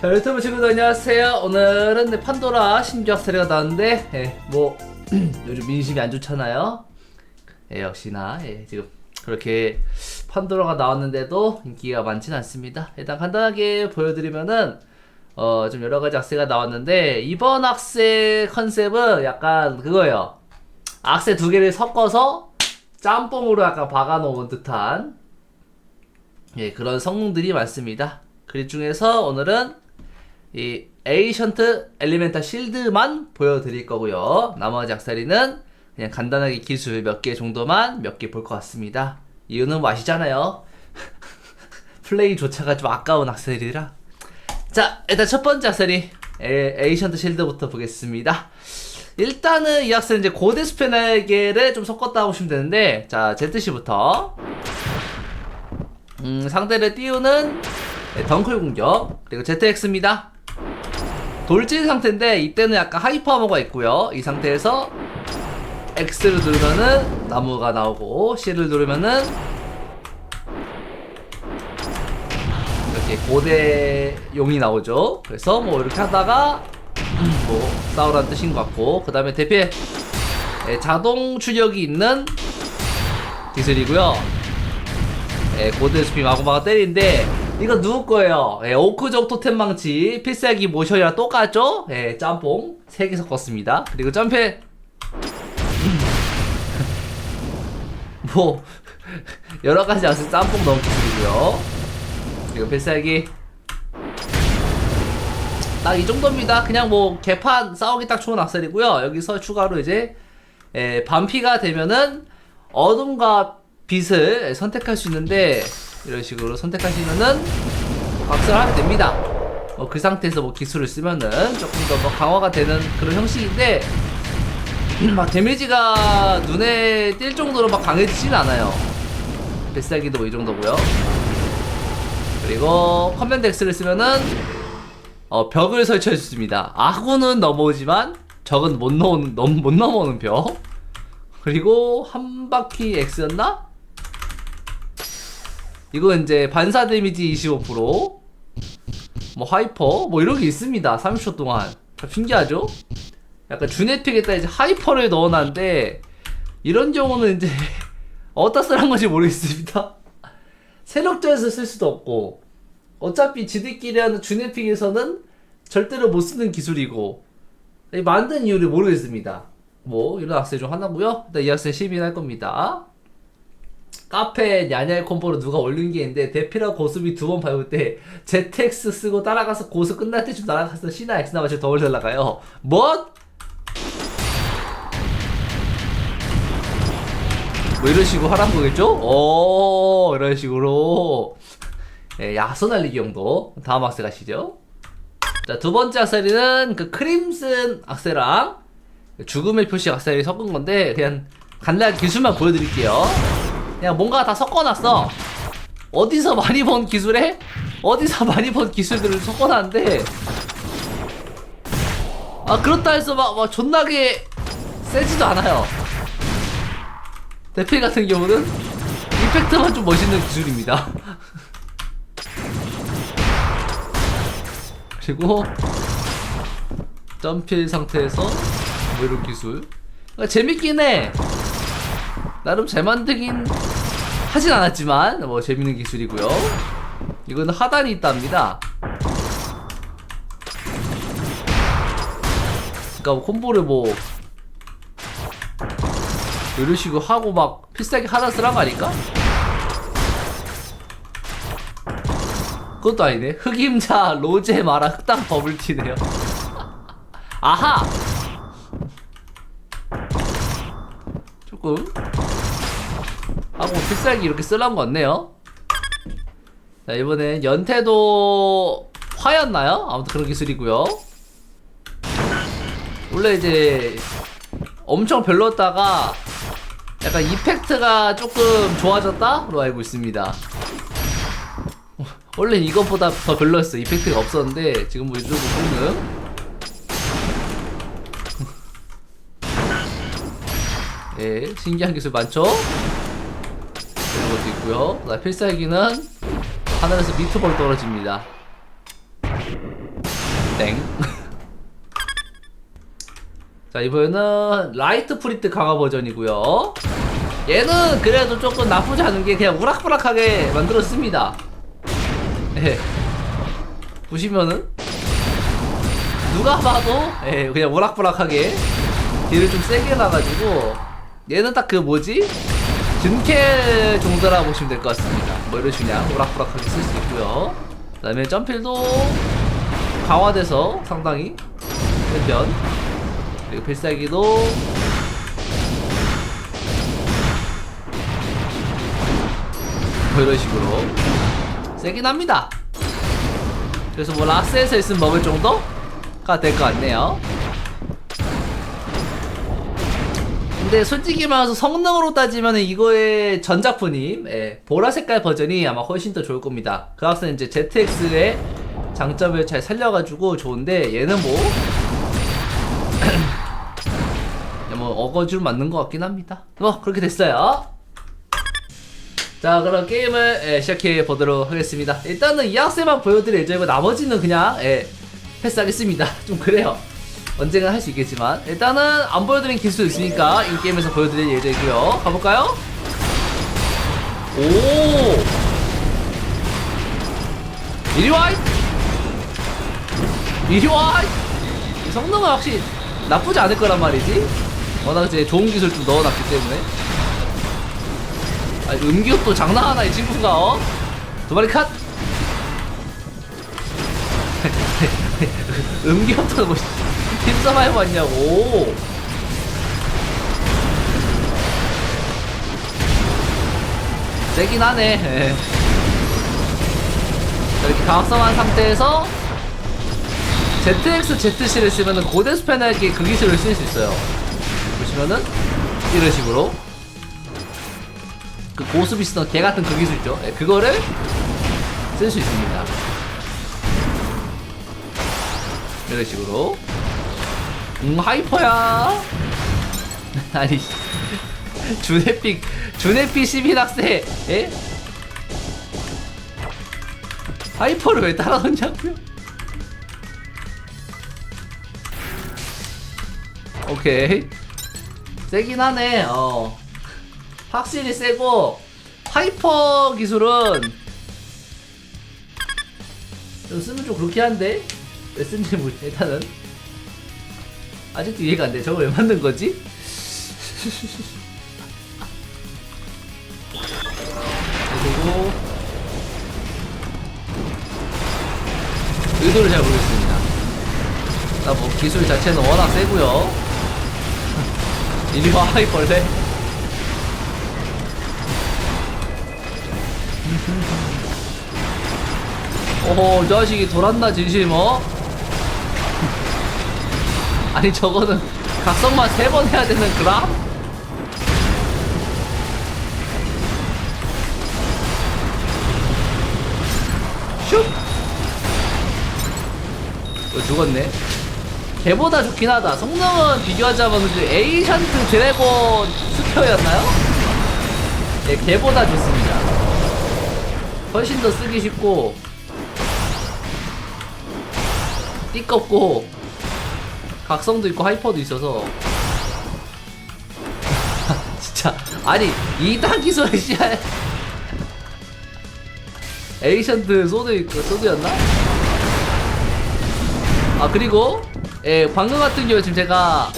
자 유튜브 친구들 안녕하세요. 오늘은 네, 판도라 신규 악세리가 나왔는데 예, 뭐 요즘 민심이 안 좋잖아요. 예, 역시나 예, 지금 그렇게 판도라가 나왔는데도 인기가 많진 않습니다. 일단 간단하게 보여드리면은 어, 좀 여러가지 악세가 나왔는데 이번 악세 컨셉은 약간 그거예요. 악세 두 개를 섞어서 짬뽕으로 약간 박아놓은 듯한 예, 그런 성능들이 많습니다. 그 중에서 오늘은 이 에이션트 엘리멘탈 실드만 보여드릴 거고요. 나머지 악세리는 그냥 간단하게 기술 몇 개 정도만 몇 개 볼 것 같습니다. 이유는 뭐 아시잖아요. 플레이조차가 좀 아까운 악세리라. 자, 일단 첫 번째 악세리 에, 에이션트 실드부터 보겠습니다. 일단은 이 악세는 이제 고대 스페날게를 좀 섞었다 보시면 되는데, 자, ZC부터. 음, 상대를 띄우는 네, 덩클 공격 그리고 ZX입니다 돌진 상태인데 이때는 약간 하이퍼 아머가 있고요. 이 상태에서 X를 누르면은 나무가 나오고 C를 누르면은 이렇게 고대 용이 나오죠. 그래서 뭐 이렇게 하다가 음, 뭐 싸우라는 뜻인 것 같고 그 다음에 대피 예, 자동 출력이 있는 기술이고요. 예, 고드 스피 마구마구 때리는데 이거 누구 거예요? 예, 오크족 토템 망치 필살기 모션이랑 똑같죠? 예, 짬뽕 3개 섞었습니다. 그리고 점프 뭐 여러 가지 아스 짬뽕 기술이고요. 그리고 필살기 딱 이 정도입니다. 그냥 뭐 개판 싸우기 딱 좋은 악셀이고요. 여기서 추가로 이제 예, 반피가 되면은 어둠과 빛을 선택할 수 있는데 이런 식으로 선택하시면은 각성을 하게 됩니다. 어, 그 상태에서 뭐 기술을 쓰면은 조금 더 뭐 강화가 되는 그런 형식인데 막 데미지가 눈에 띌 정도로 막 강해지진 않아요. 뱃살기도 뭐 이 정도고요. 그리고 커맨드 X를 쓰면은 어, 벽을 설치해 줍니다. 아군은 넘어오지만 적은 못 넘어오는 넘, 못 넘어오는 벽. 그리고 한 바퀴 X였나? 이거 이제 반사 데미지 25%, 뭐 하이퍼, 뭐 이런 게 있습니다. 30초 동안. 참 신기하죠? 약간 주네픽에다 이제 하이퍼를 넣어놨는데 이런 경우는 이제 어디다 쓰란 건지 모르겠습니다. 세력전에서 쓸 수도 없고 어차피 지들끼리 하는 주네픽에서는 절대로 못 쓰는 기술이고 만든 이유를 모르겠습니다. 뭐 이런 악세 중 하나고요. 일단 이 악세 시민할 겁니다. 카페 냐냐의 콤보로 누가 올린 게 있는데 대피라 고수비 두 번 밟을 때 ZX 쓰고 따라가서 고수 끝날 때쯤 날아가서 C나 X나 맞춰 더블 날라가요. 뭐? 뭐 이런 식으로 하란 거겠죠? 오 이런 식으로 예, 야수 날리기 정도 다음 악세 가시죠. 자 두 번째 악세리는 그 크림슨 악세랑 죽음의 표시 악세를 섞은 건데 그냥 간단한 기술만 보여드릴게요. 그냥 뭔가 다 섞어놨어. 어디서 많이 본 기술에 어디서 많이 본 기술들을 섞어놨는데 아 그렇다 해서 막, 막 존나게 세지도 않아요. 대필 같은 경우는 임팩트만 좀 멋있는 기술입니다. 그리고 점필 상태에서 뭐 이런 기술 그러니까 재밌긴 해 나름 잘 만들긴 하진 않았지만 뭐 재밌는 기술이고요. 이거는 하단이 있답니다. 그러니까 뭐 콤보를 뭐 이런 식으로 하고 막 필살기 하나 쓰란 거 아닐까? 그것도 아니네. 흑임자 로제 마라 흑당 버블티네요. 아하! 조금 하고 필살기 이렇게 쓰란 거 같네요. 자 이번엔 연태도 화였나요? 아무튼 그런 기술이고요. 원래 이제 엄청 별로였다가 약간 이펙트가 조금 좋아졌다로 알고 있습니다. 원래 이것보다 더 별로였어. 이펙트가 없었는데 지금 뭐 요즘 보면 예 신기한 기술 많죠 것도 있고요 나 필살기는 하늘에서 미트볼 떨어집니다 땡. 자 이번에는 라이트 프리트 강화 버전이고요. 얘는 그래도 조금 나쁘지 않은 게 그냥 우락부락하게 만들었습니다. 예. 보시면은 누가 봐도 예, 그냥 우락부락하게 딜을 좀 세게 나가지고 얘는 딱 그 뭐지? 준캐 정도라 보시면 될 것 같습니다. 뭐 이런 식으로 그냥 우락부락하게 쓸 수 있고요. 그 다음에 점필도 강화돼서 상당히 큰 편. 그리고 필살기도 뭐 이런 식으로 세긴 합니다. 그래서 뭐 라스에서 있으면 먹을 정도가 될 것 같네요. 근데 솔직히 말해서 성능으로 따지면 이거의 전작품이 예, 보라 색깔 버전이 아마 훨씬 더 좋을 겁니다. 그 학생 이제 ZX의 장점을 잘 살려가지고 좋은데 얘는 뭐, 뭐 어거지로 맞는 것 같긴 합니다. 뭐 그렇게 됐어요. 자 그럼 게임을 예, 시작해 보도록 하겠습니다. 일단은 이 학생만 보여드릴 예정이고 나머지는 그냥 예, 패스하겠습니다. 좀 그래요. 언젠가 할 수 있겠지만 일단은 안 보여드린 기술 있으니까 이 게임에서 보여드릴 예정이고요. 가볼까요? 오 이리 와! 이리 와! 이 성능은 확실히 나쁘지 않을 거란 말이지. 워낙 이제 좋은 기술 좀 넣어놨기 때문에. 아, 음기업도 장난하나 이 친구가 어? 두 마리 컷! 음기업도 뭐 힘싸움 해봤냐고. 세긴 하네. 예. 이렇게 강합성한 상태에서 ZX ZC를 쓰면은 고대 스패너에게 그 기술을 쓸 수 있어요. 보시면은 이런 식으로. 그 고수비 쓰던 개 같은 그 기술 있죠. 예, 그거를 쓸 수 있습니다. 이런 식으로 음 하이퍼야. 아니 주네픽 주네픽 11학세 예? 하이퍼를 왜 따라오냐고요? 오케이. 세긴 하네 어. 확실히 세고 하이퍼 기술은 좀 쓰면 좀 그렇긴 한데 왜 쓴지 모르 일단은 아직도 이해가 안 돼. 저거 왜 만든 거지? 그리고 의도를 잘 모르겠습니다. 나 뭐 기술 자체는 워낙 세고요. 이리 와 하이벌레. 오호 자식이 돌았나 진심 어? 아니 저거는 각성만 세 번 해야 되는 그람? 슉! 어, 죽었네. 걔보다 좋긴 하다. 성능은 비교하자면 그 에이션트 드래곤 스퀘어였나요? 예, 걔보다 좋습니다. 훨씬 더 쓰기 쉽고 띠껍고 각성도 있고 하이퍼도 있어서. 진짜. 아니 기술 씨알 에이션트 소드 있고 소드였나? 아 그리고 예 방금 같은 경우에 지금 제가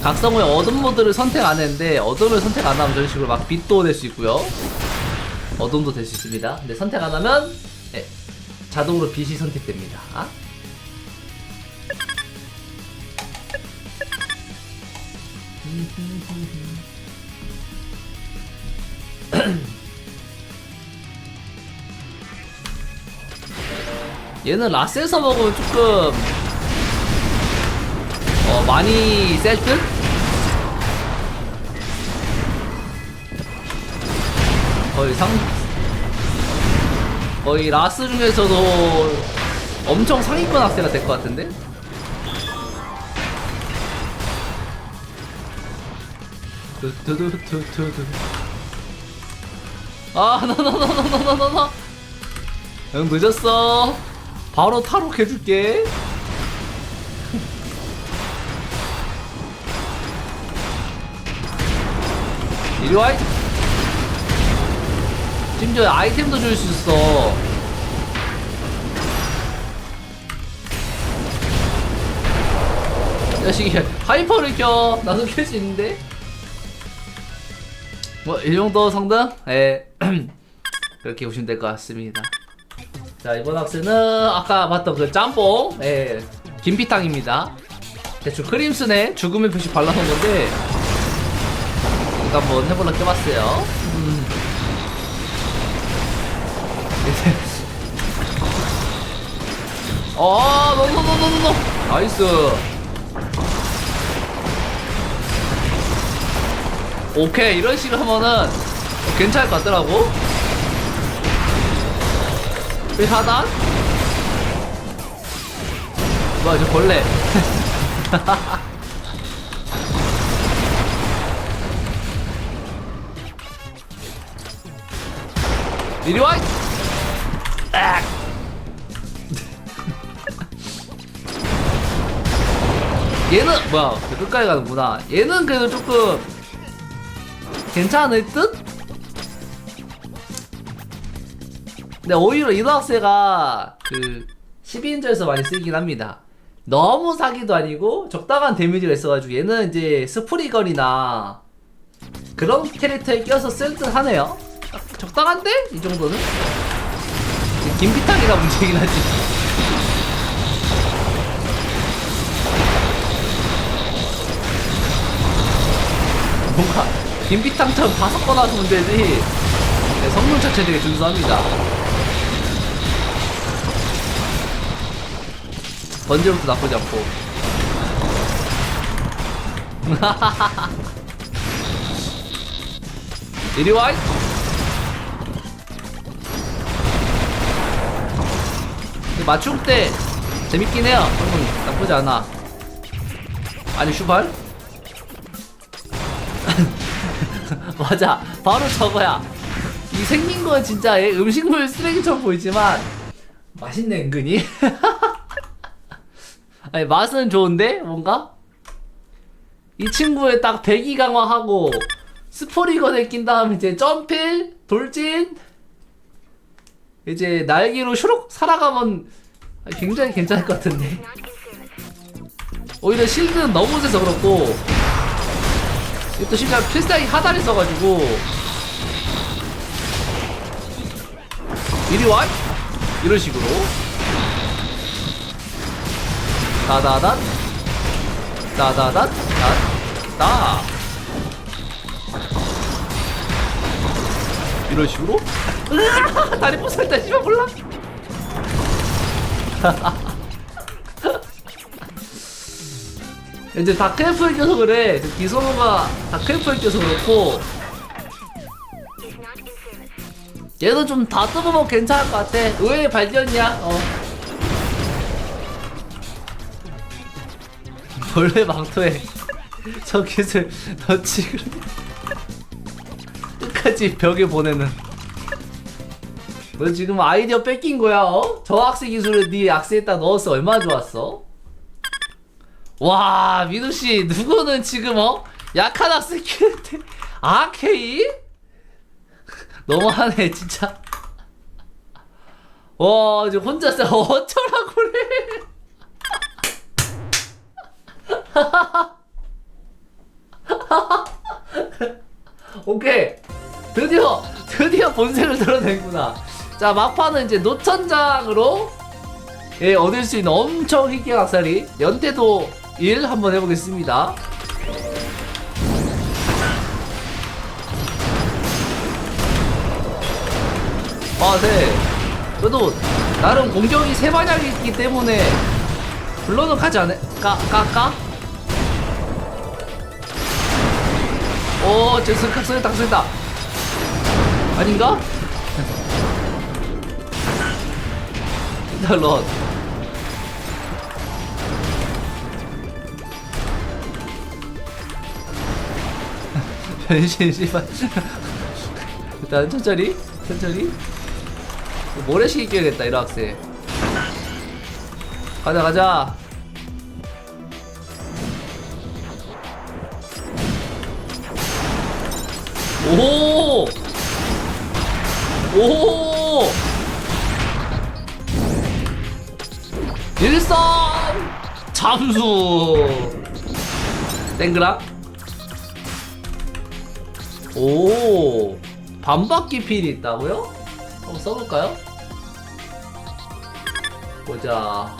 각성 후에 어둠 모드를 선택 안 했는데 어둠을 선택 안 하면 저런 식으로 막 빛도 될수 있고요. 어둠도 될 수 있습니다. 근데 선택 안 하면 예, 자동으로 빛이 선택됩니다 얘는 라스에서 먹으면 조금 어 많이 셀 듯? 거의 상 거의 라스 중에서도 엄청 상위권 학세가 될 것 같은데? 두두두두두. 아, 나나나나나나나. 응 늦었어. 바로 탈옥해줄게. 이리 와. 심지어 아이템도 줄 수 있어. 자식이 하이퍼를 켜 나도 켤 수 있는데 뭐 이 정도 성능? 예. 그렇게 보시면 될 것 같습니다. 자 이번 학생은 아까 봤던 그 짬뽕, 예, 김피탕입니다. 대충 크림슨에 죽음의 표시 발라놓은 건데 한번 해보려 껴봤어요. 음. 어, 노노노노노, 나이스. 오케이 이런 식으로 하면은 괜찮을 것 같더라고. 이 하단? 뭐야 저 벌레 이리 와! 악! 얘는 뭐야 끝까지 가는구나 얘는 그래도 조금 괜찮을 듯? 근데 오히려 이노학세가 그 12인절에서 많이 쓰이긴 합니다. 너무 사기도 아니고 적당한 데미지가 있어가지고 얘는 이제 스프리건이나 그런 캐릭터에 껴서 쓸 듯 하네요. 딱 적당한데? 이 정도는? 김비탕이가 문제긴 하지. 뭔가 김비탕처럼 다섯 번 하면 되지. 네, 성능 자체 되게 준수합니다. 번지부터 나쁘지 않고. 이리 와! 이. 근데 맞춤 때 재밌긴 해요. 성능 나쁘지 않아. 아니 슈발? 맞아. 바로 저거야. 이 생긴 건 진짜 얘 음식물 쓰레기처럼 보이지만 맛있네 은근히. 아니 맛은 좋은데 뭔가 이 친구의 딱 배기 강화하고 스포리건에 낀 다음에 이제 점필 돌진 이제 날개로 슈룩 살아가면 굉장히 괜찮을 것 같은데 오히려 실드는 너무 세서 그렇고 이것도 심지어 필살기 하단이 써가지고. 이리 와? 이런 식으로. 다다단. 다다단. 다다 이런 식으로? 으아! 다리 부쉈다. 씨발 몰라 이제 다크엘프에 껴서 그래 기소모가 다크엘프에 껴서 그렇고 얘는 좀 다듬으면 괜찮을 것 같아 의외의 발견이야 어 벌레 망토에 저 기술 넣지 그래. 끝까지 벽에 보내는 너 지금 아이디어 뺏긴 거야 어? 저 악세 기술을 네 악세에다 넣었어 얼마나 좋았어? 와 민우씨 누구는 지금 어? 약한 악세 키는데. 아케이? 너무하네 진짜. 와 이제 혼자서 어쩌라고 그래. 오케이. 드디어 드디어 본색을 드러낸구나. 자 막판은 이제 노천장으로 예 얻을 수 있는 엄청 희귀한 악사리 연태도 1 한번 해보겠습니다 아 네 그래도 나름 공격이 세 반향이 있기 때문에 불러는 가지 않을까 까까 오, 저 승각 쏘였다, 쏘였다. 아닌가? 일단 런. 변신, 씨발. 일단 천천히, 천천히. 모래시계 끼야겠다, 이런 학생. 가자 가자 오! 오! 일선 잠수 땡그라 오 반바퀴 필이 있다고요? 한번 써볼까요? 보자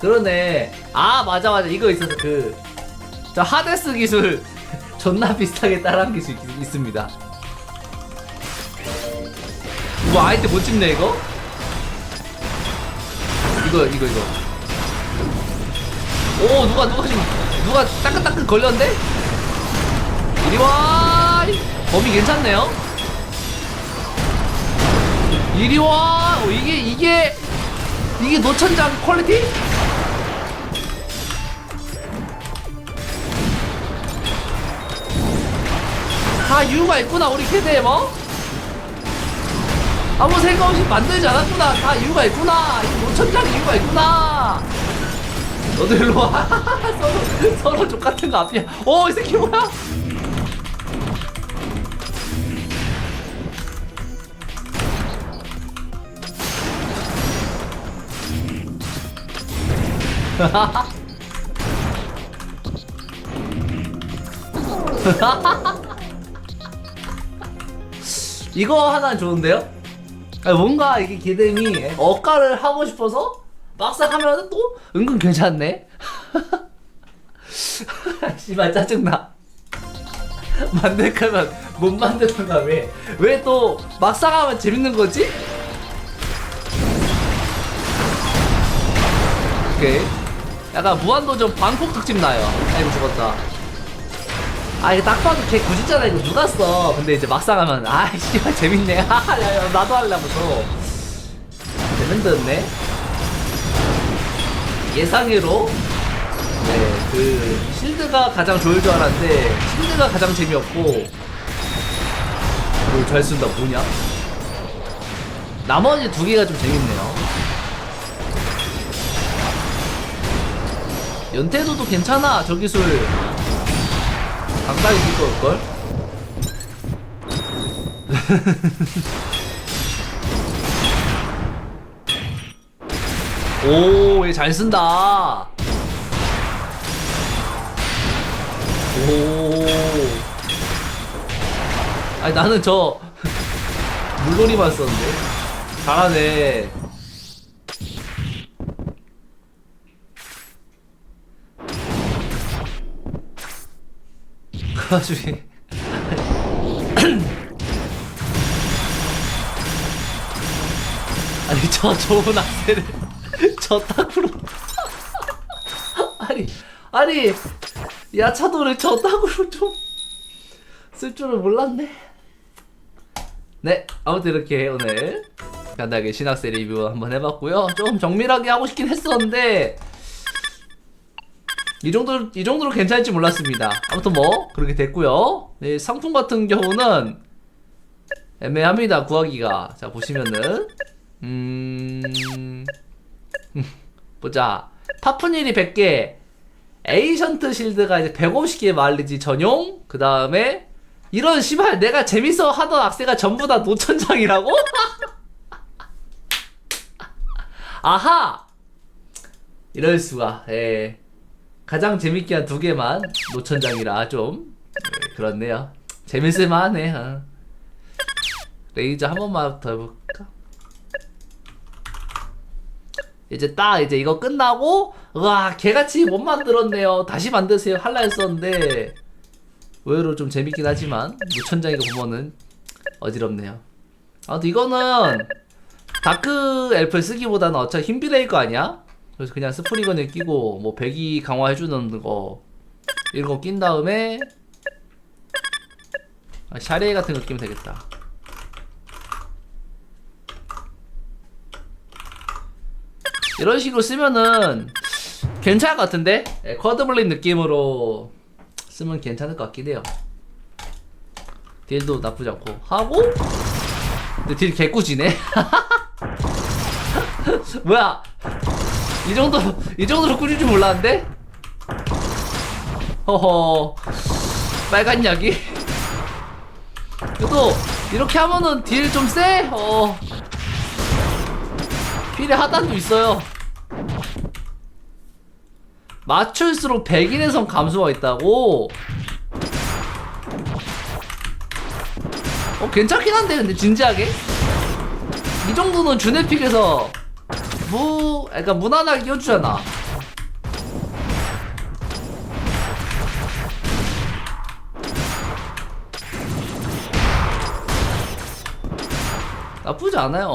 그러네 아 맞아 맞아 이거 있어서 그 저 하데스 기술 존나 비슷하게 따라한 기술 있, 있습니다 뭐 아이템 못 찍네 이거? 이거 이거 이거 오 누가 누가 지금 누가 따끈따끈 걸렸는데? 이리와 범위 괜찮네요. 이리 와. 어, 이게 이게 이게 노천장 퀄리티? 다 이유가 있구나 우리 캐드에 뭐? 아무 생각 없이 만들지 않았구나. 다 이유가 있구나. 이 노천장 이유가 있구나. 너도 일로 와. 서로 서로 족같은 거 앞이야. 오이 새끼 뭐야 이거 하나 좋은데요? 아니, 뭔가 이게 기dem이 억가를 하고 싶어서 막상 하면은 또 은근 괜찮네. 씨발 짜증나. 만들 거면 못 만드는가 왜? 왜 또 막상 하면 재밌는 거지? 오케이. 약간 무한도전 방콕 특집 나요. 아이고 죽었다. 아 이거 딱 봐도 걔 굳있잖아 이거 누가 써? 근데 이제 막상 하면 아이 씨발 재밌네. 하하 나도 하려면서 재밌던데 예상외로 네그 실드가 가장 좋을 줄 알았는데 실드가 가장 재미없고 그걸 잘 쓴다 뭐냐? 나머지 두 개가 좀 재밌네요 연태도도 괜찮아 저 기술 강당이 올걸? 오, 얘 잘 쓴다. 오. 아니, 나는 저, 물놀이만 썼는데. 잘하네. 와중에. 아니, 저 좋은 악세를 저 딱으로. 아니, 아니, 야차도를 저 딱으로 좀 쓸 줄은 몰랐네. 네, 아무튼 이렇게 오늘 간단하게 신학세 리뷰 한번 해봤고요. 좀 정밀하게 하고 싶긴 했었는데 이 정도 이 정도로 괜찮을지 몰랐습니다. 아무튼 뭐 그렇게 됐고요. 네, 상품 같은 경우는 애매합니다 구하기가. 자 보시면은 음 보자 파프닐이 100개 에이션트 실드가 이제 150개 말리지 전용 그 다음에 이런 씨발 내가 재밌어 하던 악세가 전부 다 노천장이라고? 아하 이럴 수가 예 가장 재밌게 한 두 개만 노천장이라 좀. 예, 그렇네요. 재밌을만 하네. 어. 레이저 한 번만 더 해볼까? 이제 딱 이제 이거 끝나고 와 개같이 못 만들었네요. 다시 만드세요. 할라 했었는데. 의외로 좀 재밌긴 하지만 노천장이가 보면은 어지럽네요. 아무튼 이거는 다크 엘프 쓰기보다는 어차피 힘 브레이커 아니야? 그래서 그냥 스프리건을 끼고 뭐 배기 강화해주는 거 이런 거 낀 다음에 아, 샤레 같은 거 끼면 되겠다. 이런 식으로 쓰면은 괜찮을 것 같은데? 예, 쿼드블린 느낌으로 쓰면 괜찮을 것 같긴 해요. 딜도 나쁘지 않고. 하고 근데 딜 개꾸지네? 뭐야 이 정도로 이 정도로 꾸릴 줄 몰랐는데 허허 빨간 약이 그래도 이렇게 하면은 딜 좀 세? 어 필의 하단도 있어요 맞출수록 100일에선 감소가 있다고? 어 괜찮긴 한데 근데 진지하게? 이 정도는 주네픽에서 무... 그러니까 무난하게 끼워주잖아. 나쁘지 않아요.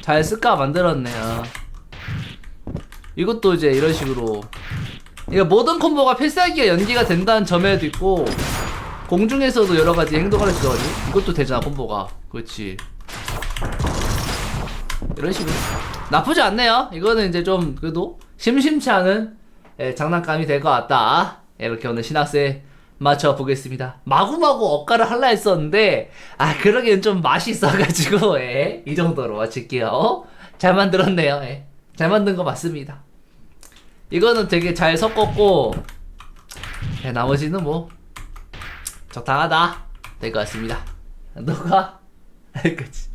잘 쓸까 만들었네요. 이것도 이제 이런 식으로. 이거 모든 콤보가 필살기가 연기가 된다는 점에도 있고 공중에서도 여러 가지 행동을 할 수 있어가지고 이것도 되잖아 콤보가. 그렇지. 이런 식으로. 나쁘지 않네요. 이거는 이제 좀 그래도 심심치 않은 예, 장난감이 될 것 같다. 예, 이렇게 오늘 신학생 맞춰 보겠습니다. 마구마구 억가를 할라 했었는데 아 그러기엔 좀 맛이 있어가지고 예, 이 정도로 마칠게요. 어? 잘 만들었네요 예. 잘 만든 거 맞습니다. 이거는 되게 잘 섞었고 예, 나머지는 뭐 적당하다. 될 것 같습니다. 너가? 그치